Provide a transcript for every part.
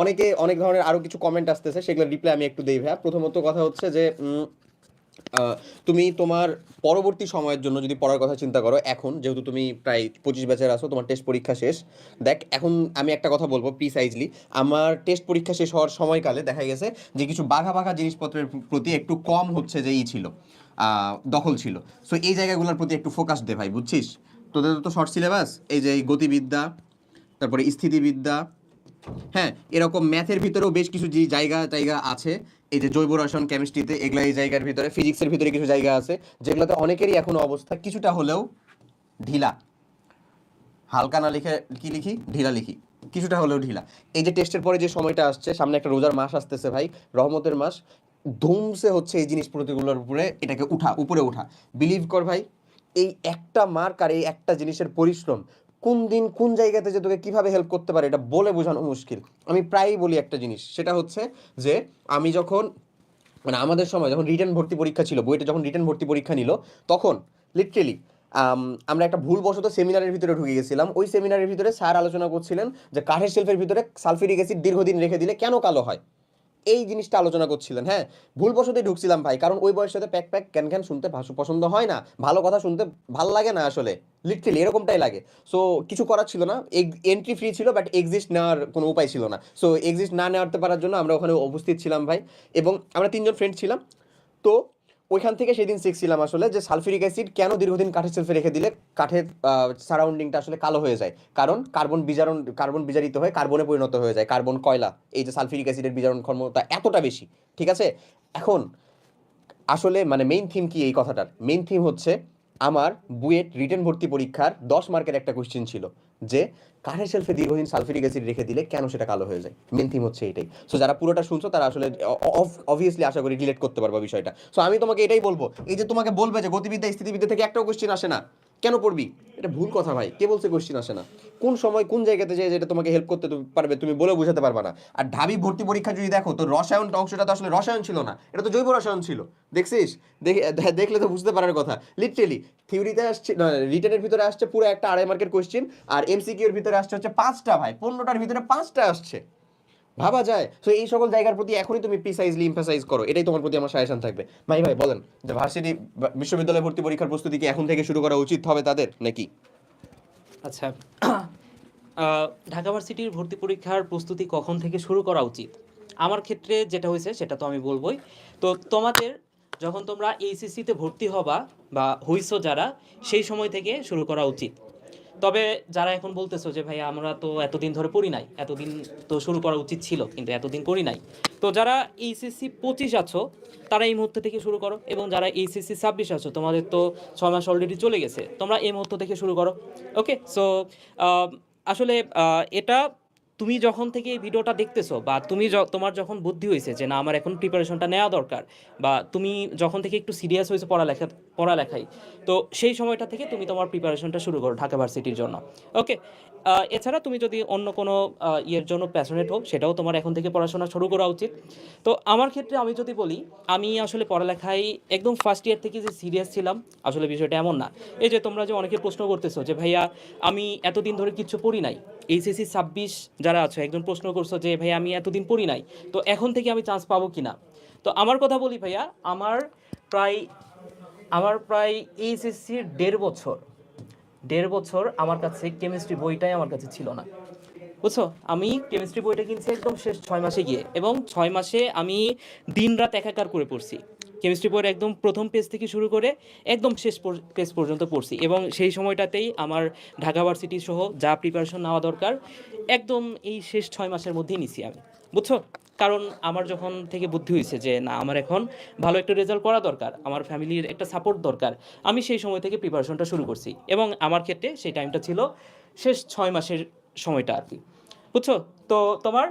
অনেকে, অনেক ধরনের আরও কিছু কমেন্ট আসতেছে সেগুলো রিপ্লাই আমি একটু দেই ভাইয়া। প্রথমত কথা হচ্ছে যে তুমি তোমার পরবর্তী সময়ের জন্য যদি পড়ার কথা চিন্তা করো, এখন যেহেতু তুমি প্রায় পঁচিশ ব্যাচের আসো তোমার টেস্ট পরীক্ষা শেষ। দেখ, এখন আমি একটা কথা বলব প্রিসাইজলি আমার টেস্ট পরীক্ষা শেষ হওয়ার সময়কালে দেখা গেছে যে, কিছু বাঘা বাঘা জিনিসপত্রের প্রতি একটু কম হচ্ছে যে, ই ছিল দখল ছিল। সো এই জায়গাগুলোর প্রতি একটু ফোকাস দে ভাই, বুঝছিস? তোদের তো শর্ট সিলেবাস এই যে গতিবিদ্যা, তারপরে স্থিতিবিদ্যা হ্যাঁ এরকম ম্যাথের ভিতরেও বেশ কিছু যে জায়গা জায়গা আছে, এই যে জৈব রসায়ন কেমিস্ট্রিতে এগুলা এই জায়গার ভিতরে ফিজিক্সের ভিতরে কিছু জায়গা আছে, যেগুলোতে অনেকেরই এখনও অবস্থা কিছুটা হলেও ঢিলা। হালকা না লিখে কি লিখি? ঢিলা লিখি। কিছুটা হলেও ঢিলা। এই যে টেস্টের পরে যে সময়টা আসছে, সামনে একটা রোজার মাস আসতেছে ভাই, রহমতের মাস, ধুমসে হচ্ছে এই জিনিস প্রতিগুলোর উপরে এটাকে উঠা, উপরে উঠা বিলিভ কর ভাই, এই একটা মার্ক আর এই একটা জিনিসের পরিশ্রম কোন দিন কোন জায়গাতে যে তোকে কীভাবে হেল্প করতে পারে এটা বলে বোঝানো মুশকিল। আমি প্রায়ই বলি একটা জিনিস, সেটা হচ্ছে যে আমি যখন মানে আমাদের সময় যখন রিটার্ন ভর্তি পরীক্ষা ছিল, বইটা যখন রিটার্ন ভর্তি পরীক্ষা নিল, তখন লিটারেলি আমরা একটা ভুলবশত সেমিনারের ভিতরে ঢুকে গেছিলাম। ওই সেমিনারের ভিতরে স্যার আলোচনা করছিলেন যে কাঠের শেলফের ভিতরে সালফিউরিক অ্যাসিড দীর্ঘদিন রেখে দিলে কেন কালো হয়? এই জিনিসটা আলোচনা করছিলেন হ্যাঁ? ভুলবশতই ঢুকছিলাম ভাই, কারণ ওই বয়সের সাথে প্যাক প্যাক ক্যান ক্যান শুনতে পছন্দ হয় না। ভালো কথা শুনতে ভালো লাগে না আসলে লিটারেলি এরকমটাই লাগে। সো কিছু করার ছিল না এন্ট্রি ফ্রি ছিল বাট এক্সিস্ট নেওয়ার কোনো উপায় ছিল না। সো এক্সিস্ট না নেওয়াতে পারার জন্য আমরা ওখানে উপস্থিত ছিলাম ভাই, এবং আমরা তিনজন ফ্রেন্ড ছিলাম। তো ওইখান থেকে সেদিন শিখছিলাম আসলে, যে সালফিউরিক অ্যাসিড কেন দীর্ঘদিন কাঠের সেলফে রেখে দিলে কাঠের সারাউন্ডিংটা আসলে কালো হয়ে যায়? কারণ কার্বন বিজারণ, কার্বন বিজারিত হয়ে কার্বনে পরিণত হয়ে যায়, কার্বন কয়লা। এই যে সালফিউরিক অ্যাসিডের বিজারণ ক্ষমতা এতটা বেশি, ঠিক আছে? এখন, আসলে মানে মেইন থিম কি এই কথাটার? মেইন থিম হচ্ছে, আমার বুয়েট রিটেন ভর্তি পরীক্ষার দশ মার্কের একটা কোশ্চেন ছিল। যে কাঠের শেলফে দীর্ঘদিন সালফিরিক অ্যাসিড রেখে দিলে কেন সেটা কালো হয়ে যায়? মেন থিম হচ্ছে এটাই। সো যারা পুরোটা শুনছো, তারা আসলে অবভিয়াসলি আশা করি রিলেট করতে পারবা বিষয়টা। সো আমি তোমাকে এটাই বলব, এই যে তোমাকে বলবে যে গতিবিদ্যা, স্থিতিবিদ্যা থেকে একটাও কোশ্চেন আসে না। কেন পড়বি? এটা ভুল কথা ভাই। কে বলছে কোশ্চেন আসে না। কোন সময় কোন জায়গাতে যে যেটা তোমাকে হেল্প করতে পারবে, তুমি বলে বোঝাতে পারবা না। আর ঢাবি ভর্তি পরীক্ষা যদি দেখো, তো রসায়ন অংশটা তো আসলে রসায়ন ছিল না। এটা তো জৈব রসায়ন ছিল। দেখছিস? দেখে দেখলে তো বুঝতে পারার কথা। লিটারেলি থিওরিতে আসছে রিটার্নের ভিতরে আসছে পুরো একটা আড়াই মার্কের কোশ্চেন আর এমসিকিউর ভিতরে আসছে হচ্ছে পাঁচটা ভাই। পনেরোটার ভিতরে পাঁচটা আসছে। ভাবা যায়। তো এই সকল জায়গার প্রতি এখনই তুমি প্রিসাইজলি এমফাসাইজ করো। এটাই তোমার প্রতি আমার সাজেশন থাকবে। ভাই ভাই, বলেন, যে ভার্সিটি বিশ্ববিদ্যালয় ভর্তি পরীক্ষার প্রস্তুতি কি এখন থেকে শুরু করা উচিত হবে তাদের, নাকি? আচ্ছা ঢাকা ভার্সিটির ভর্তি পরীক্ষার প্রস্তুতি কখন থেকে শুরু করা উচিত? আমার ক্ষেত্রে যেটা হয়েছে, সেটা তো আমি বলবোই। তো তোমাদের, যখন তোমরা এইচএসসিতে ভর্তি হবা বা হইছো যারা, সেই সময় থেকে শুরু করা উচিত। তবে যারা এখন বলতেছো যে ভাই আমরা তো এতদিন ধরে পড়ি নাই, এতদিন তো শুরু করা উচিত ছিল, কিন্তু এতদিন করি নাই। তো যারা এইচএসসি পঁচিশ আছো, তারা এই মুহূর্ত থেকে শুরু করো, এবং যারা এইচএসসি ছাব্বিশ আছো, তোমাদের তো ছয় মাস অলরেডি চলে গেছে, তোমরা এই মুহূর্ত থেকে শুরু করো। ওকে সো আসলে এটা তুমি যখন থেকে এই ভিডিওটা দেখতেছো বা তুমি তোমার যখন বুদ্ধি হয়েছে যে না, আমার এখন প্রিপারেশনটা নেওয়া দরকার বা তুমি যখন থেকে একটু সিরিয়াস হয়েছে পড়ালেখা, পড়ালেখায়, তো সেই সময়টা থেকে তুমি তোমার প্রিপারেশনটা শুরু করো ঢাকা ভার্সিটির জন্য। ওকে এছাড়া তুমি যদি অন্য কোনো ইয়ের জন্য প্যাশনেট হোক সেটাও তোমার এখন থেকে পড়াশোনা শুরু করা উচিত। তো আমার ক্ষেত্রে আমি যদি বলি, আমি আসলে পড়ালেখায় একদম ফার্স্ট ইয়ার থেকে যে সিরিয়াস ছিলাম, আসলে বিষয়টা এমন না। এই যে তোমরা যে অনেকে প্রশ্ন করতেছো যে, ভাইয়া, আমি এতদিন ধরে কিচ্ছু পড়ি নাই। এইচএসসি ছাব্বিশ যারা আছো, একজন প্রশ্ন করছ যে, ভাইয়া, আমি এতদিন পড়ি নাই, তো এখন থেকে আমি চান্স পাবো কি না তো আমার কথা বলি, ভাইয়া, আমার প্রায় আমার প্রায় এইচএসসির দেড় বছর দেড় বছর আমার কাছে কেমিস্ট্রি বইটাই আমার কাছে ছিল না। বুঝছ? আমি কেমিস্ট্রি বইটা কিনছি একদম শেষ ছয় মাসে গিয়ে, এবং ছয় মাসে আমি দিন রাত একাকার করে পড়ছি। কেমিস্ট্রি বইয়ের একদম প্রথম পেজ থেকে শুরু করে একদম শেষ পেজ পর্যন্ত পড়ছি এবং সেই সময়টাতেই আমার ঢাকা ভার্সিটি সহ যা প্রিপারেশন নেওয়া দরকার, একদম এই শেষ ছয় মাসের মধ্যেই নিছি আমি। বুঝছ? কারণ আমার যখন থেকে বুদ্ধি হয়েছে যে না, আমার এখন ভালো একটা রেজাল্ট করা দরকার, আমার ফ্যামিলির একটা সাপোর্ট দরকার, আমি সেই সময় থেকে প্রিপারেশনটা শুরু করছি এবং আমার ক্ষেত্রে সেই টাইমটা ছিল শেষ ছয় মাসের সময়টা আর কি। বুঝছ? তো তোমার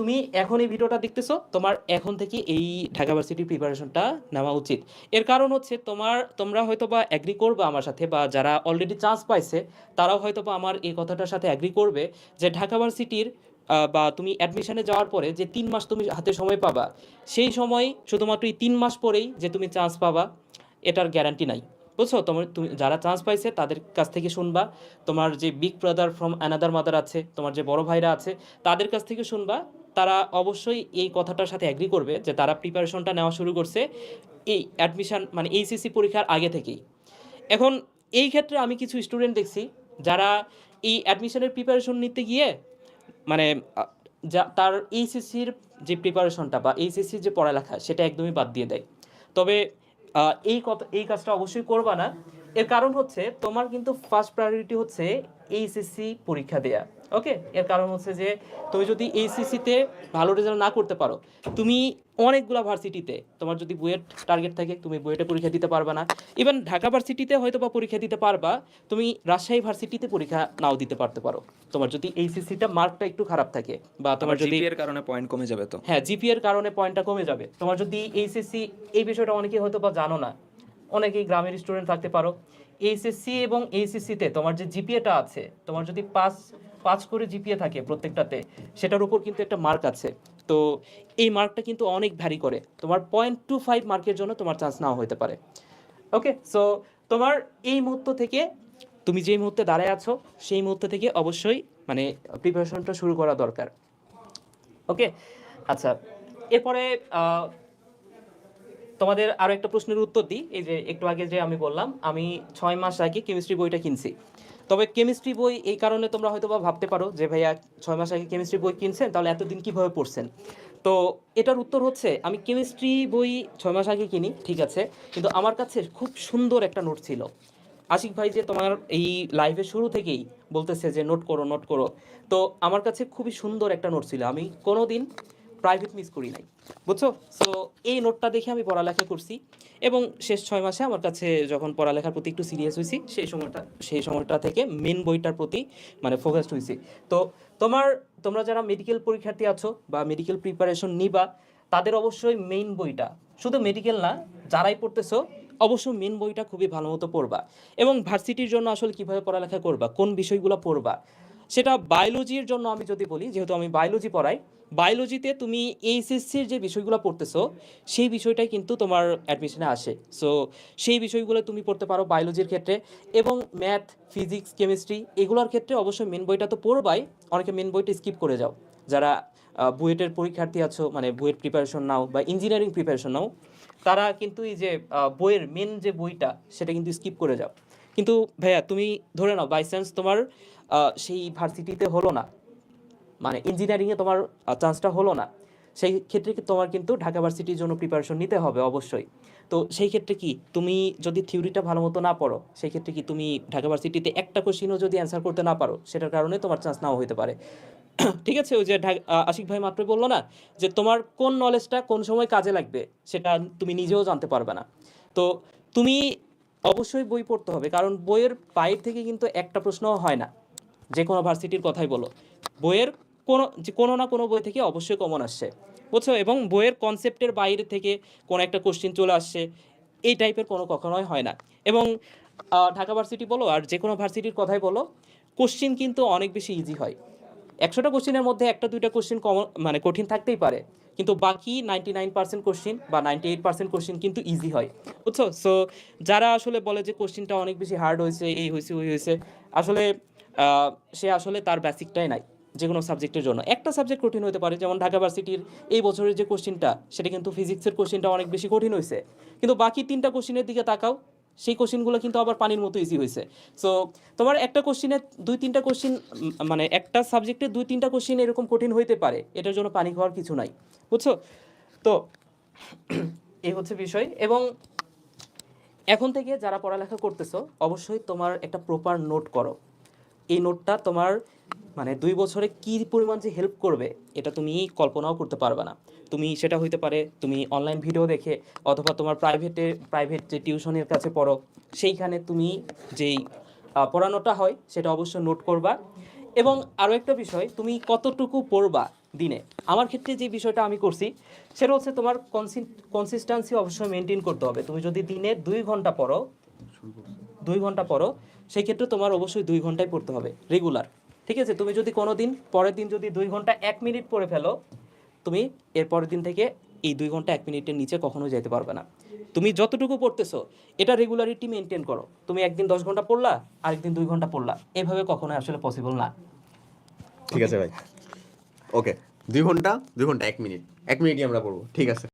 তুমি এখন এই ভিডিওটা দেখতেছো, তোমার এখন থেকে এই ঢাকা ভার্সিটির প্রিপারেশনটা নেওয়া উচিত। এর কারণ হচ্ছে তোমার, তোমরা হয়তো বা অ্যাগ্রি করবে আমার সাথে, বা যারা অলরেডি চান্স পাইছে, তারাও হয়তো বা আমার এই কথাটার সাথে অ্যাগ্রি করবে যে ঢাকা ভার্সিটির বা তুমি অ্যাডমিশনে যাওয়ার পরে যে তিন মাস তুমি হাতে সময় পাবা, সেই সময় শুধুমাত্র এই তিন মাস পরেই যে তুমি চান্স পাবা, এটার গ্যারান্টি নাই। বুঝছ তোমার, তুমি, যারা চান্স পাইছে তাদের কাছ থেকে শুনবা। তোমার যে big brother from another mother আছে, তোমার যে বড় ভাইরা আছে, তাদের কাছ থেকে শুনবা। তারা অবশ্যই এই কথাটার সাথে অ্যাগ্রি করবে যে তারা প্রিপারেশনটা নেওয়া শুরু করছে এই অ্যাডমিশন মানে এইচএসসি পরীক্ষার আগে থেকেই। এখন এই ক্ষেত্রে আমি কিছু স্টুডেন্ট দেখছি, যারা এই অ্যাডমিশনের প্রিপারেশন নিতে গিয়ে মানে যা, তার এইচএসসির যে প্রিপারেশনটা বা এইচএসসির যে পড়ালেখা, সেটা একদমই বাদ দিয়ে দেয়। তবে এই কথা এই কাজটা অবশ্যই করবা না। এর কারণ হচ্ছে, তোমার কিন্তু ফার্স্ট প্রায়োরিটি হচ্ছে এইচএসসি পরীক্ষা দেয়া। ওকে এর কারণ হচ্ছে যে তুমি যদি এইচএসসিতে ভালো রেজাল্ট না করতে পারো তুমি অনেকগুলা ভার্সিটিতে তোমার যদি বুয়েট টার্গেট থাকে তুমি বুয়েটে পরীক্ষা দিতে পারবা না। ইভেন ঢাকা ভার্সিটিতে হয়তো বা পরীক্ষা দিতে পারবা তুমি রাজশাহী ভার্সিটিতে পরীক্ষা নাও দিতে পারতে পারো। তোমার যদি এইচএসসিটা মার্কটা একটু খারাপ থাকে বা তোমার যদি জিপিএর কারণে পয়েন্ট কমে যাবে তো। হ্যাঁ জিপিএর কারণে পয়েন্টটা কমে যাবে। তোমার যদি এইচএসসি এই বিষয়টা অনেকে হয়তো বা জানো না। অনেকেই গ্রামের স্টুডেন্ট থাকতে পারো। এইচএসসি এবং এইচএসসিতে তোমার যে জিপিএটা আছে তোমার যদি পাঁচ পাঁচ করে জিপিএ থাকে প্রত্যেকটাতে, সেটার উপর কিন্তু একটা মার্ক আছে। তো এই মার্কটা কিন্তু অনেক ভ্যারি করে। তোমার পয়েন্ট টু ফাইভ মার্কের জন্য তোমার চান্স নাও হতে পারে। ওকে সো তোমার এই মুহূর্ত থেকে, তুমি যেই মুহূর্তে দাঁড়ায় আছো, সেই মুহূর্ত থেকে অবশ্যই মানে প্রিপারেশনটা শুরু করা দরকার। ওকে আচ্ছা এরপরে তোমাদের আরও একটা প্রশ্নের উত্তর দিই। এই যে একটু আগে যে আমি বললাম, আমি ছয় মাস আগে কেমিস্ট্রি বইটা কিনছি। তবে কেমিস্ট্রি বই এই কারণে তোমরা হয়তো বা ভাবতে পারো যে ভাইয়া ছয় মাস আগে কেমিস্ট্রি বই কিনছেন, তাহলে এতদিন কীভাবে পড়ছেন? তো এটার উত্তর হচ্ছে, আমি কেমিস্ট্রি বই ছয় মাস আগে কিনি, ঠিক আছে, কিন্তু আমার কাছে খুব সুন্দর একটা নোট ছিল। আশিক ভাই যে তোমার এই লাইভের শুরু থেকেই বলতেছে যে, নোট করো নোট করো। তো আমার কাছে খুবই সুন্দর একটা নোট ছিল। আমি কোনো দিন প্রাইভেট মিস করি নাই, বুঝছ? সো এই নোটটা দেখে আমি পড়ালেখা করছি। এবং শেষ ছয় মাসে আমার কাছে যখন পড়ালেখার প্রতি একটু সিরিয়াস হয়েছি সেই সময়টা সেই সময়টা থেকে মেন বইটার প্রতি মানে ফোকাসড হয়েছি তো তোমার তোমরা যারা মেডিকেল পরীক্ষার্থী আছো বা মেডিকেল প্রিপারেশন নিবা, তাদের অবশ্যই মেইন বইটা শুধু মেডিকেল না, যারাই পড়তেছো, অবশ্যই মেন বইটা খুবই ভালো মতো পড়বা। এবং ভার্সিটির জন্য আসলে কীভাবে পড়ালেখা করবা, কোন বিষয়গুলো পড়বা সেটা বায়োলজির জন্য আমি যদি বলি, যেহেতু আমি বায়োলজি পড়াই বায়োলজিতে তুমি এইচএসসির যে বিষয়গুলো পড়তেছো, সেই বিষয়টাই কিন্তু তোমার অ্যাডমিশনে আসে। সো সেই বিষয়গুলো তুমি পড়তে পারো বায়োলজির ক্ষেত্রে এবং ম্যাথ ফিজিক্স কেমিস্ট্রি এগুলোর ক্ষেত্রে অবশ্যই মেন বইটা তো পড়বাই, অনেকে মেন বইটা স্কিপ করে যাও। যারা বুয়েটের পরীক্ষার্থী আছো মানে বুয়েট প্রিপারেশন নাও বা ইঞ্জিনিয়ারিং প্রিপারেশন নাও, তারা কিন্তু এই যে বইয়ের মেন যে বইটা, সেটা কিন্তু স্কিপ করে যাও। কিন্তু ভাইয়া, তুমি ধরে নাও বাই চান্স তোমার সেই ভার্সিটিতে হলো না। মানে ইঞ্জিনিয়ারিংয়ে তোমার চান্সটা হলো না। সেই ক্ষেত্রে তোমার কিন্তু ঢাকা ভার্সিটির জন্য প্রিপারেশন নিতে হবে অবশ্যই। তো সেই ক্ষেত্রে কি তুমি যদি থিওরিটা ভালো মতো না পড়ো, সেই ক্ষেত্রে কি তুমি ঢাকা ভার্সিটিতে একটা কোশ্চিনও যদি অ্যান্সার করতে না পারো, সেটার কারণে তোমার চান্স নাও হতে পারে। ঠিক আছে, ওই যে আশিক ভাই মাত্র বলল না যে তোমার কোন নলেজটা কোন সময় কাজে লাগবে, সেটা তুমি নিজেও জানতে পারবে না। তো তুমি অবশ্যই বই পড়তে হবে, কারণ বইয়ের বাইর থেকে কিন্তু একটা প্রশ্নও হয় না। যে কোনো ভার্সিটির কথাই বলো। বইয়ের কোনো, যে কোনো না কোনো বই থেকে অবশ্যই কমন আসছে। বুঝছ? এবং বইয়ের কনসেপ্টের বাইরে থেকে কোনো একটা কোশ্চিন চলে আসছে, এই টাইপের কোনো কখনোই হয় না। এবং ঢাকা ভার্সিটি বলো আর যে কোনো ভার্সিটির কথাই বলো কোশ্চিন কিন্তু অনেক বেশি ইজি হয়। একশোটা কোশ্চিনের মধ্যে একটা দুইটা কোশ্চিন কমন মানে কঠিন থাকতেই পারে। কিন্তু বাকি নাইনটি নাইন পার্সেন্ট কোশ্চিন বা নাইনটি এইট পার্সেন্ট কোশ্চিন কিন্তু ইজি হয়। বুঝছ? সো যারা আসলে বলে যে কোশ্চিনটা অনেক বেশি হার্ড হয়েছে, এই হয়েছে, ওই হয়েছে, আসলে সে আসলে তার বেসিকটাই নাই যে কোনো সাবজেক্টের জন্য। একটা সাবজেক্ট কঠিন হতে পারে, যেমন ঢাকা ভার্সিটির এই বছরের যে কোশ্চিনটা, সেটা কিন্তু ফিজিক্সের কোশ্চিনটা অনেক বেশি কঠিন হয়েছে কিন্তু বাকি তিনটা কোশ্চিনের দিকে তাকাও, সেই কোশ্চিনগুলো কিন্তু আবার পানির মতো ইজি হয়েছে সো তোমার একটা কোশ্চিনে দুই তিনটা কোশ্চিন মানে একটা সাবজেক্টে দুই তিনটা কোশ্চিন এরকম কঠিন হইতে পারে, এটার জন্য পানি খাওয়ার কিছু নাই, বুঝছ? তো, এই হচ্ছে বিষয়। এবং এখন থেকে যারা পড়ালেখা করতেছো, অবশ্যই তোমার একটা প্রপার নোট করো। এই নোটটা তোমার মানে দুই বছরে কি পরিমাণ যে হেল্প করবে, এটা তুমি কল্পনাও করতে পারবে না। তুমি সেটা হইতে পারে তুমি অনলাইন ভিডিও দেখে, অথবা তোমার প্রাইভেটে প্রাইভেট যে টিউশনের কাছে পড়ো, সেইখানে তুমি যেই পড়ানোটা হয়, সেটা অবশ্যই নোট করবা। এবং আরও একটা বিষয়, তুমি কতটুকু পড়বা দিনে? আমার ক্ষেত্রে যে বিষয়টা আমি করছি, সেটা হচ্ছে তোমার কনসিস্টেন্সি অবশ্যই মেনটেন করতে হবে। তুমি যদি দিনে দুই ঘণ্টা পড়ো, দুই ঘণ্টা পড়ো সেই ক্ষেত্রে তোমার অবশ্যই দুই ঘন্টায় পড়তে হবে রেগুলার ঠিক আছে? তুমি যদি কোনো দিন পরের দিন যদি দুই ঘণ্টা এক মিনিট পড়ে ফেলো, তুমি এর পরের দিন থেকে এই দুই ঘণ্টা এক মিনিটের নিচে কখনো যেতে পারবে না। তুমি যতটুকু পড়তেছো, এটা রেগুলারিটি মেনটেন করো। তুমি একদিন দশ ঘণ্টা পড়লা, আরেকদিন দুই ঘণ্টা পড়লা। এভাবে কখনো আসলে পসিবল না। ঠিক আছে ভাই। ওকে দুই ঘণ্টা দুই ঘণ্টা এক মিনিট। এক মিনিটই আমরা পড়ব। ঠিক আছে।